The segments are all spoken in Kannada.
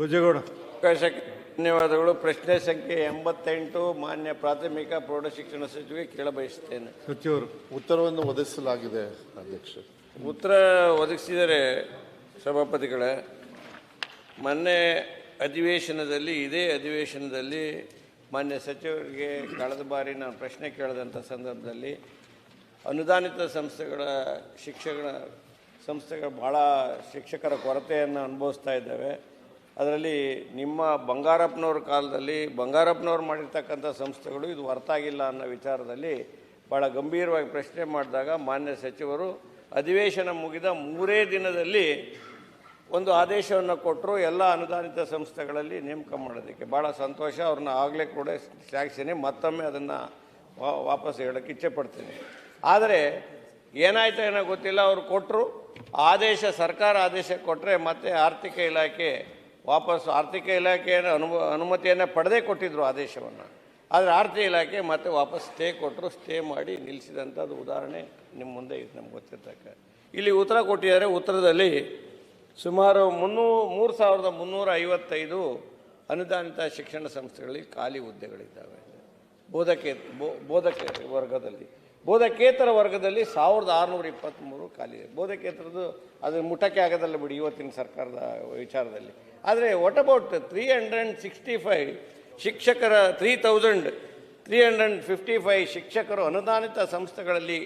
ಭುಜಗೌಡ. ಅವಕಾಶಕ್ಕೆ ಧನ್ಯವಾದಗಳು. ಪ್ರಶ್ನೆ ಸಂಖ್ಯೆ ಎಂಬತ್ತೆಂಟು ಮಾನ್ಯ ಪ್ರಾಥಮಿಕ ಪ್ರೌಢಶಿಕ್ಷಣ ಸಚಿವೆ ಕೇಳಬಯಸುತ್ತೇನೆ ಸಚಿವರು. ಉತ್ತರವನ್ನು ಒದಗಿಸಲಾಗಿದೆ ಅಧ್ಯಕ್ಷ. ಉತ್ತರ ಒದಗಿಸಿದರೆ ಸಭಾಪತಿಗಳೇ ಮೊನ್ನೆ ಅಧಿವೇಶನದಲ್ಲಿ ಇದೇ ಅಧಿವೇಶನದಲ್ಲಿ ಮಾನ್ಯ ಸಚಿವರಿಗೆ ಕಳೆದ ಬಾರಿ ನಾನು ಪ್ರಶ್ನೆ ಕೇಳಿದಂಥ ಸಂದರ್ಭದಲ್ಲಿ ಅನುದಾನಿತ ಸಂಸ್ಥೆಗಳ ಶಿಕ್ಷಕ ಸಂಸ್ಥೆಗಳು ಭಾಳ ಶಿಕ್ಷಕರ ಕೊರತೆಯನ್ನು ಅನುಭವಿಸ್ತಾ ಇದ್ದಾವೆ. ಅದರಲ್ಲಿ ನಿಮ್ಮ ಬಂಗಾರಪ್ಪನವ್ರ ಕಾಲದಲ್ಲಿ ಬಂಗಾರಪ್ಪನವ್ರು ಮಾಡಿರ್ತಕ್ಕಂಥ ಸಂಸ್ಥೆಗಳು ಇದು ಹೊರತಾಗಿಲ್ಲ ಅನ್ನೋ ವಿಚಾರದಲ್ಲಿ ಭಾಳ ಗಂಭೀರವಾಗಿ ಪ್ರಶ್ನೆ ಮಾಡಿದಾಗ ಮಾನ್ಯ ಸಚಿವರು, ಅಧಿವೇಶನ ಮುಗಿದ ಮೂರೇ ದಿನದಲ್ಲಿ ಒಂದು ಆದೇಶವನ್ನು ಕೊಟ್ಟರು, ಎಲ್ಲ ಅನುದಾನಿತ ಸಂಸ್ಥೆಗಳಲ್ಲಿ ನೇಮಕ ಮಾಡೋದಕ್ಕೆ. ಭಾಳ ಸಂತೋಷ, ಅವ್ರನ್ನ ಆಗಲೇ ಕೂಡ ಶ್ಲಾಘಿಸ್ತೀನಿ ಮತ್ತೊಮ್ಮೆ ಅದನ್ನು ವಾಪಸ್ ಹೇಳೋಕ್ಕೆ ಇಚ್ಛೆ ಪಡ್ತೀನಿ. ಆದರೆ ಏನಾಯ್ತು ಏನೋ ಗೊತ್ತಿಲ್ಲ, ಅವರು ಕೊಟ್ಟರು ಆದೇಶ, ಸರ್ಕಾರ ಆದೇಶ ಕೊಟ್ಟರೆ ಮತ್ತೆ ಆರ್ಥಿಕ ಇಲಾಖೆ ವಾಪಸ್ ಆರ್ಥಿಕ ಇಲಾಖೆಯ ಅನು ಅನುಮತಿಯನ್ನು ಪಡೆದೇ ಕೊಟ್ಟಿದ್ದರು ಆದೇಶವನ್ನು. ಆದರೆ ಆರ್ಥಿಕ ಇಲಾಖೆ ಮತ್ತೆ ವಾಪಸ್ ಸ್ಟೇ ಕೊಟ್ಟರು, ಸ್ಟೇ ಮಾಡಿ ನಿಲ್ಲಿಸಿದಂಥದ್ದು ಉದಾಹರಣೆ ನಿಮ್ಮ ಮುಂದೆ ಇದೆ, ನಮ್ಗೆ ಗೊತ್ತಿರ್ತಕ್ಕ ಇಲ್ಲಿ ಉತ್ತರ ಕೊಟ್ಟಿದ್ದಾರೆ, ಉತ್ತರದಲ್ಲಿ ಸುಮಾರು ಮುನ್ನೂ, ಮೂರು ಸಾವಿರದ ಮುನ್ನೂರ ಐವತ್ತೈದು ಅನುದಾನಿತ ಶಿಕ್ಷಣ ಸಂಸ್ಥೆಗಳಲ್ಲಿ ಖಾಲಿ ಹುದ್ದೆಗಳಿದ್ದಾವೆ. ಬೋಧಕೇ, ಬೋ- ಬೋಧಕ ವರ್ಗದಲ್ಲಿ. ಬೋಧಕೇತರ ವರ್ಗದಲ್ಲಿ ಸಾವಿರದ ಆರುನೂರ ಇಪ್ಪತ್ತ್ಮೂರು ಖಾಲಿ. ಇದೆ ಬೋಧಕೇತರದ್ದು ಅದು ಮುಟಕ್ಕೆ ಆಗೋದಲ್ಲ ಬಿಡಿ ಇವತ್ತಿನ ಸರ್ಕಾರದ ವಿಚಾರದಲ್ಲಿ. ಆದರೆ what about three hundred sixty five ಶಿಕ್ಷಕರ three thousand three hundred fifty five ಶಿಕ್ಷಕರು ಅನುದಾನಿತ ಸಂಸ್ಥೆಗಳಲ್ಲಿ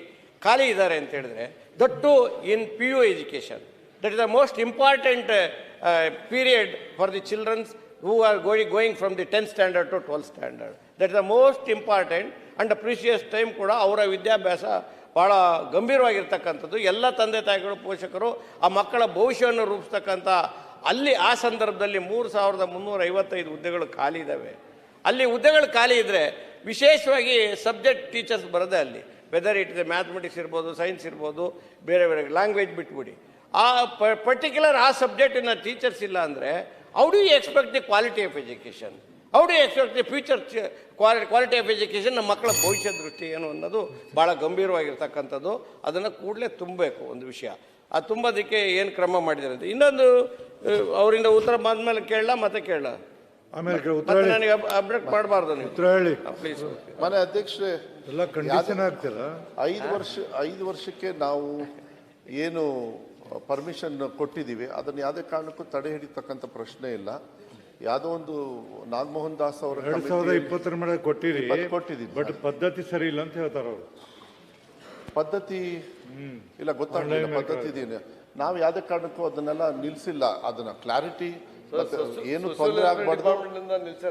ಖಾಲಿ ಇದ್ದಾರೆ ಅಂತ ಹೇಳಿದ್ರೆ that in P U education that is the most important period for the childrens who are goi going from the tenth standard to twelfth standard that is the most important and precious time ಕೂಡ ಅವರ ವಿದ್ಯಾಭ್ಯಾಸ ಭಾಳ ಗಂಭೀರವಾಗಿರ್ತಕ್ಕಂಥದ್ದು. ಎಲ್ಲ ತಂದೆ ತಾಯಿಗಳು, ಪೋಷಕರು ಆ ಮಕ್ಕಳ ಭವಿಷ್ಯವನ್ನು ರೂಪಿಸ್ತಕ್ಕಂಥ ಅಲ್ಲಿ ಆ ಸಂದರ್ಭದಲ್ಲಿ ಮೂರು ಸಾವಿರದ ಮುನ್ನೂರ ಐವತ್ತೈದು ಹುದ್ದೆಗಳು ಖಾಲಿ ಇದ್ದಾವೆ. ಅಲ್ಲಿ ಹುದ್ದೆಗಳು ಖಾಲಿ ಇದ್ದರೆ ವಿಶೇಷವಾಗಿ ಸಬ್ಜೆಕ್ಟ್ ಟೀಚರ್ಸ್ ಬರೋದೇ ಅಲ್ಲಿ. ವೆದರ್ ಇಟ್ ಇದೆ ಮ್ಯಾಥಮೆಟಿಕ್ಸ್ ಇರ್ಬೋದು ಸೈನ್ಸ್ ಇರ್ಬೋದು, ಬೇರೆ ಬೇರೆ ಲ್ಯಾಂಗ್ವೇಜ್ ಬಿಟ್ಬಿಡಿ. ಆ ಪರ್ಟಿಕ್ಯುಲರ್ ಆ ಸಬ್ಜೆಕ್ಟಿನ ಟೀಚರ್ಸ್ ಇಲ್ಲ ಅಂದರೆ how do you expect the quality of education do expect the future quality of education ನಮ್ಮ ಮಕ್ಕಳ ಭವಿಷ್ಯ ದೃಷ್ಟಿ ಏನು ಅನ್ನೋದು ಭಾಳ ಗಂಭೀರವಾಗಿರ್ತಕ್ಕಂಥದ್ದು. ಅದನ್ನು ಕೂಡಲೇ ತುಂಬಬೇಕು ಒಂದು ವಿಷಯ. ಆ ತುಂಬೋದಕ್ಕೆ ಏನು ಕ್ರಮ ಮಾಡಿದ್ದಾರೆ ಅಂತ. ಇನ್ನೊಂದು ಅವರಿಂದ ಉತ್ತರ ಬಂದಮೇಲೆ ಕೇಳಲ್ಲ ಮತ್ತೆ ಕೇಳಲ್ಲ ಆಮೇಲೆ ಕೇಳು, ಉತ್ತರ ನನಗೆ ಅಬ್ಜೆಕ್ಟ್ ಮಾಡಬಾರ್ದು ನೀವು. ಉತ್ತರ ಹೇಳಿ. ಪ್ಲೀಸ್ ಮನೆ ಅಧ್ಯಕ್ಷರೇ ಎಲ್ಲ ಕಂಡೀಷನ್ ಆಗ್ತೀರಾ? ಐದು ವರ್ಷ ಐದು ವರ್ಷಕ್ಕೆ ನಾವು ಏನು ಪರ್ಮಿಷನ್ ಕೊಟ್ಟಿದ್ದೀವಿ. ಅದನ್ನು ಯಾವುದೇ ಕಾರಣಕ್ಕೂ ತಡೆ ಹಿಡಿತಕ್ಕಂಥ ಪ್ರಶ್ನೆ ಇಲ್ಲ. ಯಾವುದೋ ಒಂದು ನಾಗಮೋಹನ್ ದಾಸ್ ಅವರು ಎರಡ್ ಸಾವಿರದ ಇಪ್ಪತ್ತರ ಮೇಲೆ ಕೊಟ್ಟಿರಿ ಕೊಟ್ಟಿದ್ದೀನಿ ಬಟ್ ಪದ್ಧತಿ ಸರಿ ಇಲ್ಲ ಅಂತ ಹೇಳ್ತಾರೆ ಅವರು. ಪದ್ಧತಿ ಇಲ್ಲ ಗೊತ್ತಾಗಲಿಲ್ಲ ಪದ್ಧತಿ ಇದೆಯೇ ನಾವು ಯಾವುದೇ ಕಾರಣಕ್ಕೂ ಅದನ್ನೆಲ್ಲ ನಿಲ್ಲಿಸಿಲ್ಲ ಅದನ್ನ ಕ್ಲಾರಿಟಿ ಏನು ತೊಂದರೆ ಆಗಬಾರ್ದು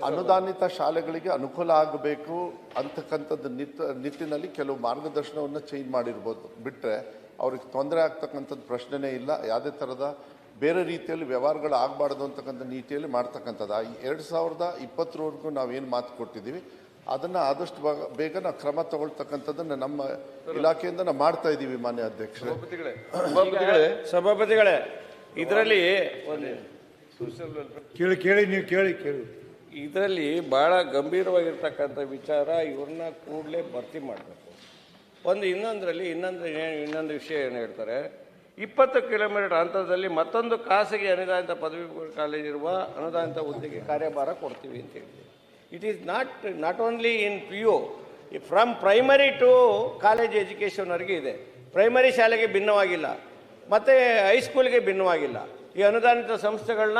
ಅನುದಾನಿತ ಶಾಲೆಗಳಿಗೆ ಅನುಕೂಲ ಆಗಬೇಕು ಅಂತಕ್ಕಂಥದ್ದು ನಿತ್ ನಿಟ್ಟಿನಲ್ಲಿ ಕೆಲವು ಮಾರ್ಗದರ್ಶನವನ್ನು ಚೇಂಜ್ ಮಾಡಿರ್ಬೋದು. ಬಿಟ್ಟರೆ ಅವ್ರಿಗೆ ತೊಂದರೆ ಆಗ್ತಕ್ಕಂಥದ್ದು ಪ್ರಶ್ನೆನೇ ಇಲ್ಲ. ಯಾವುದೇ ಥರದ ಬೇರೆ ರೀತಿಯಲ್ಲಿ ವ್ಯವಹಾರಗಳು ಆಗಬಾರ್ದು ಅಂತಕ್ಕಂಥ ನೀತಿಯಲ್ಲಿ ಮಾಡ್ತಕ್ಕಂಥದ್ದು. ಎರಡು ಸಾವಿರದ ಇಪ್ಪತ್ತರವರೆಗೂ ನಾವೇನು ಮಾತು ಕೊಟ್ಟಿದ್ದೀವಿ ಅದನ್ನು ಆದಷ್ಟು ಬೇಗ- ಬೇಗ ನಾವು ಕ್ರಮ ತಗೊಳ್ತಕ್ಕಂಥದ್ದನ್ನು ನಮ್ಮ ಇಲಾಖೆಯಿಂದ ನಾವು ಮಾಡ್ತಾ ಇದ್ದೀವಿ ಮಾನ್ಯ ಅಧ್ಯಕ್ಷರೇ. ಸಭಾಪತಿಗಳೇ ಇದರಲ್ಲಿ ಒಂದು ಕೇಳಿ ಕೇಳಿ ನೀವು ಕೇಳಿ ಕೇಳಿ. ಇದರಲ್ಲಿ ಭಾಳ ಗಂಭೀರವಾಗಿರ್ತಕ್ಕಂಥ ವಿಚಾರ ಇವ್ರನ್ನ ಕೂಡಲೇ ಭರ್ತಿ ಮಾಡಬೇಕು. ಒಂದು ಇನ್ನೊಂದರಲ್ಲಿ ಇನ್ನೊಂದು ಇನ್ನೊಂದು ವಿಷಯ ಏನು ಹೇಳ್ತಾರೆ ಇಪ್ಪತ್ತು ಕಿಲೋಮೀಟರ್ ಅಂತರದಲ್ಲಿ ಮತ್ತೊಂದು ಖಾಸಗಿ ಅನುದಾನಿತ ಪದವಿ ಕಾಲೇಜಿರುವ ಅನುದಾನಿತ ಹುದ್ದೆಗೆ ಕಾರ್ಯಭಾರ ಕೊಡ್ತೀವಿ ಅಂತ ಹೇಳಿದೆ it is not not only in P U from primary to college ಎಜುಕೇಷನ್ವರೆಗೆ ಇದೆ. ಪ್ರೈಮರಿ ಶಾಲೆಗೆ ಭಿನ್ನವಾಗಿಲ್ಲ. ಮತ್ತು ಹೈಸ್ಕೂಲ್ಗೆ ಭಿನ್ನವಾಗಿಲ್ಲ. ಈ ಅನುದಾನಿತ ಸಂಸ್ಥೆಗಳನ್ನ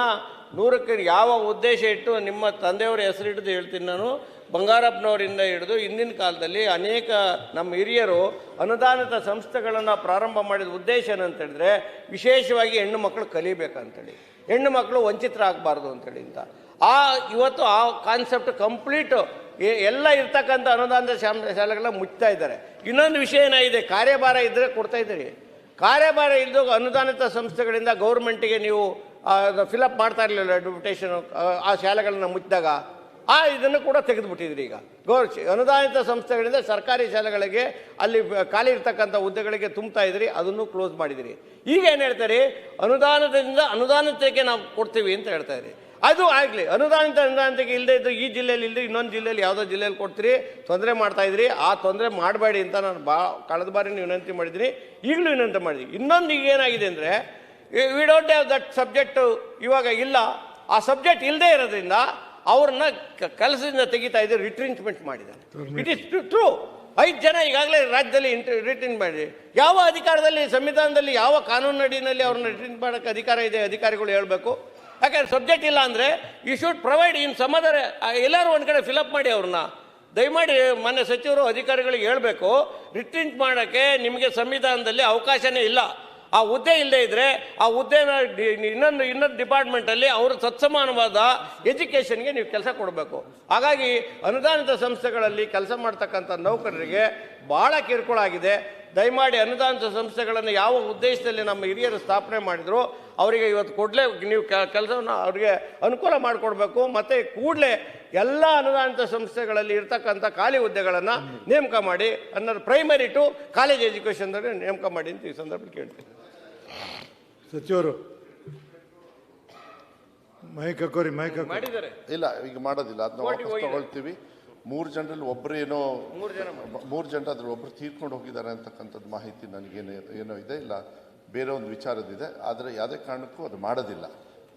ನೂರಕ್ಕೆ ಯಾವ ಉದ್ದೇಶ ಇಟ್ಟು ನಿಮ್ಮ ತಂದೆಯವರ ಹೆಸರು ಹಿಡಿದು ಹೇಳ್ತೀನಿ ನಾನು. ಬಂಗಾರಪ್ಪನವರಿಂದ ಹಿಡಿದು ಹಿಂದಿನ ಕಾಲದಲ್ಲಿ ಅನೇಕ ನಮ್ಮ ಹಿರಿಯರು ಅನುದಾನಿತ ಸಂಸ್ಥೆಗಳನ್ನು ಪ್ರಾರಂಭ ಮಾಡಿದ ಉದ್ದೇಶ ಏನಂತ ಹೇಳಿದ್ರೆ ವಿಶೇಷವಾಗಿ ಹೆಣ್ಣು ಮಕ್ಕಳು ಕಲಿಬೇಕಂತೇಳಿ. ಹೆಣ್ಣು ಮಕ್ಕಳು ವಂಚಿತರಾಗಬಾರ್ದು ಅಂತೇಳಿ ಅಂತ. ಆ ಇವತ್ತು ಆ ಕಾನ್ಸೆಪ್ಟ್ ಕಂಪ್ಲೀಟು ಎಲ್ಲ ಇರ್ತಕ್ಕಂಥ ಅನುದಾನದ ಶಾಲೆಗಳ ಮುಚ್ತಾ ಇದ್ದಾರೆ. ಇನ್ನೊಂದು ವಿಷಯ ಏನಾಗಿದೆ? ಕಾರ್ಯಭಾರ ಇದ್ದರೆ ಕೊಡ್ತಾ ಇದ್ದೀರಿ. ಕಾರ್ಯಭಾರ ಇಲ್ಲದ ಅನುದಾನಿತ ಸಂಸ್ಥೆಗಳಿಂದ ಗೌರ್ಮೆಂಟಿಗೆ ನೀವು ಫಿಲಪ್ ಮಾಡ್ತಾ ಇರಲಿಲ್ಲ ಅಡ್ಮಿಟೇಷನ್ ಆ ಶಾಲೆಗಳನ್ನು ಮುಚ್ಚಿದಾಗ. ಆ, ಇದನ್ನು ಕೂಡ ತೆಗೆದುಬಿಟ್ಟಿದ್ರಿ ಈಗ. ಗೌರ್ ಅನುದಾನಿತ ಸಂಸ್ಥೆಗಳಿಂದ ಸರ್ಕಾರಿ ಶಾಲೆಗಳಿಗೆ ಅಲ್ಲಿ ಖಾಲಿ ಇರ್ತಕ್ಕಂಥ ಹುದ್ದೆಗಳಿಗೆ ತುಂಬ್ತಾ ಇದ್ರಿ, ಅದನ್ನು ಕ್ಲೋಸ್ ಮಾಡಿದಿರಿ. ಈಗ ಏನು ಹೇಳ್ತಾರೆ ಅನುದಾನದಿಂದ ಅನುದಾನತೆಗೆ ನಾವು ಕೊಡ್ತೀವಿ ಅಂತ ಹೇಳ್ತಾ ಇದ್ರಿ ಅದು ಆಗಲಿ, ಅನುದಾನಿತ ಅನುದಾನತೆಗೆ ಇಲ್ಲದೆ ಇದ್ದು ಈ ಜಿಲ್ಲೆಯಲ್ಲಿ ಇಲ್ಲದೆ ಇನ್ನೊಂದು ಜಿಲ್ಲೆಯಲ್ಲಿ ಯಾವುದೋ ಜಿಲ್ಲೆಯಲ್ಲಿ ಕೊಡ್ತೀರಿ, ತೊಂದರೆ ಮಾಡ್ತಾ ಇದ್ರಿ, ಆ ತೊಂದರೆ ಮಾಡಬೇಡಿ ಅಂತ ನಾನು ಬಾ, ಕಳೆದ ಬಾರಿ ವಿನಂತಿ ಮಾಡಿದ್ದೀನಿ, ಈಗಲೂ ವಿನಂತಿ ಮಾಡಿದ್ದೀನಿ. ಇನ್ನೊಂದು ಈಗ ಏನಾಗಿದೆ ಅಂದರೆ we don't have that subject ಇವಾಗ ಇಲ್ಲ. ಆ ಸಬ್ಜೆಕ್ಟ್ ಇಲ್ಲದೆ ಇರೋದ್ರಿಂದ ಅವ್ರನ್ನ ಕೆಲಸದಿಂದ ತೆಗಿತಾ ಇದ್ದಾರೆ ರಿಟ್ರಿಂಚ್ಮೆಂಟ್ ಮಾಡಿದ್ದಾರೆ. ಇಟ್ ಇಸ್ ಟ್ರೂ ಐದು ಜನ ಈಗಾಗಲೇ ರಾಜ್ಯದಲ್ಲಿ ರಿಟ್ರಿಂಟ್ ಮಾಡಿ ಯಾವ ಅಧಿಕಾರದಲ್ಲಿ ಸಂವಿಧಾನದಲ್ಲಿ ಯಾವ ಕಾನೂನು ಅಡಿನಲ್ಲಿ ಅವ್ರನ್ನ ರಿಟರ್ನ್ ಮಾಡೋಕ್ಕೆ ಅಧಿಕಾರ ಇದೆ ಅಧಿಕಾರಿಗಳು ಹೇಳಬೇಕು. ಯಾಕೆಂದ್ರೆ ಸಬ್ಜೆಕ್ಟ್ ಇಲ್ಲ ಅಂದರೆ you should provide in some other ಎಲ್ಲರೂ ಒಂದು ಕಡೆ ಫಿಲಪ್ ಮಾಡಿ ಅವ್ರನ್ನ. ದಯಮಾಡಿ ಮಾನ್ಯ ಸಚಿವರು ಅಧಿಕಾರಿಗಳಿಗೆ ಹೇಳಬೇಕು ರಿಟ್ರಿಂಟ್ ಮಾಡೋಕ್ಕೆ ನಿಮಗೆ ಸಂವಿಧಾನದಲ್ಲಿ ಅವಕಾಶನೇ ಇಲ್ಲ. ಆ ಹುದ್ದೆ ಇಲ್ಲದೆ ಇದ್ರೆ, ಆ ಹುದ್ದೆನ ಇನ್ನೊಂದು ಇನ್ನೊಂದು ಡಿಪಾರ್ಟ್ಮೆಂಟಲ್ಲಿ ಅವರು ಸತ್ಸಮಾನವಾದ ಎಜುಕೇಷನ್ಗೆ ನೀವು ಕೆಲಸ ಕೊಡಬೇಕು. ಹಾಗಾಗಿ ಅನುದಾನಿತ ಸಂಸ್ಥೆಗಳಲ್ಲಿ ಕೆಲಸ ಮಾಡ್ತಕ್ಕಂಥ ನೌಕರರಿಗೆ ಭಾಳ ಕಿರುಕುಳ ಆಗಿದೆ. ದಯಮಾಡಿ ಅನುದಾನಿತ ಸಂಸ್ಥೆಗಳನ್ನು ಯಾವ ಉದ್ದೇಶದಲ್ಲಿ ನಮ್ಮ ಹಿರಿಯರು ಸ್ಥಾಪನೆ ಮಾಡಿದ್ರು, ಅವರಿಗೆ ಇವತ್ತು ಕೂಡಲೇ ನೀವು ಕೆಲಸವನ್ನು ಅವರಿಗೆ ಅನುಕೂಲ ಮಾಡಿಕೊಡ್ಬೇಕು. ಮತ್ತು ಕೂಡಲೇ ಎಲ್ಲ ಅನುದಾನಿತ ಸಂಸ್ಥೆಗಳಲ್ಲಿ ಇರ್ತಕ್ಕಂಥ ಖಾಲಿ ಹುದ್ದೆಗಳನ್ನು ನೇಮಕ ಮಾಡಿ, ಅನ್ನೋದು ಪ್ರೈಮರಿ ಟು ಕಾಲೇಜ್ ಎಜುಕೇಷನ್ದಲ್ಲಿ ನೇಮಕ ಮಾಡಿ ಅಂತ ಈ ಸಂದರ್ಭದಲ್ಲಿ ಕೇಳ್ತೀನಿ. ಸಚಿವರು. ಮೈಕ್ ಹಾಕೋರಿ ಮೈಕ್ ಹಾಕೋ ಮಾಡಿದ್ದಾರೆ. ಇಲ್ಲ ಈಗ ಮಾಡೋದಿಲ್ಲ. ಅದನ್ನ ಕೋರ್ಟಿಗೆ ವಾಪಸ್ ಹೋಗಿದೆ. ತಗೊಳ್ತೀವಿ. ಮೂರು ಜನರಲ್ಲಿ ಒಬ್ಬರು ಏನೋ ಮೂರು ಜನ ಅದ್ರಲ್ಲಿ ಒಬ್ಬರು ತೀರ್ಕೊಂಡು ಹೋಗಿದ್ದಾರೆ ಅಂತಕ್ಕಂಥದ್ದು ಮಾಹಿತಿ ನನಗೇನು ಏನೋ ಇದೆ. ಇಲ್ಲ ಬೇರೆ ಒಂದು ವಿಚಾರದಿದೆ ಆದರೆ ಯಾವುದೇ ಕಾರಣಕ್ಕೂ ಅದು ಮಾಡೋದಿಲ್ಲ.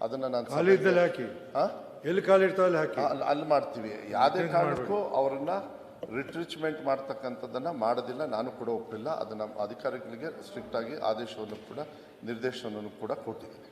ಅದನ್ನು ನಾನು ಖಾಲಿ ಇದ್ದಲ್ಲಿ ಹಾಕಿ. ಹಾ? ಎಲ್ಲಿ ಖಾಲಿ ಇರ್ತಾವ ಅಲ್ಲಿ ಹಾಕಿ. ಅಲ್ಲಿ ಅಲ್ಲಿ ಮಾಡ್ತೀವಿ. ಯಾವುದೇ ಕಾರಣಕ್ಕೂ ಅವರನ್ನ ರಿಟ್ರಿಚ್ಮೆಂಟ್ ಮಾಡ್ತಕ್ಕಂಥದ್ದನ್ನು ಮಾಡೋದಿಲ್ಲ ನಾನು ಕೂಡ ಒಪ್ಪಿಲ್ಲ. ನಮ್ಮ ಅಧಿಕಾರಿಗಳಿಗೆ ಸ್ಟ್ರಿಕ್ಟಾಗಿ ಆದೇಶವನ್ನು ಕೂಡ ನಿರ್ದೇಶನವನ್ನು ಕೂಡ ಕೊಟ್ಟಿದ್ದೀನಿ.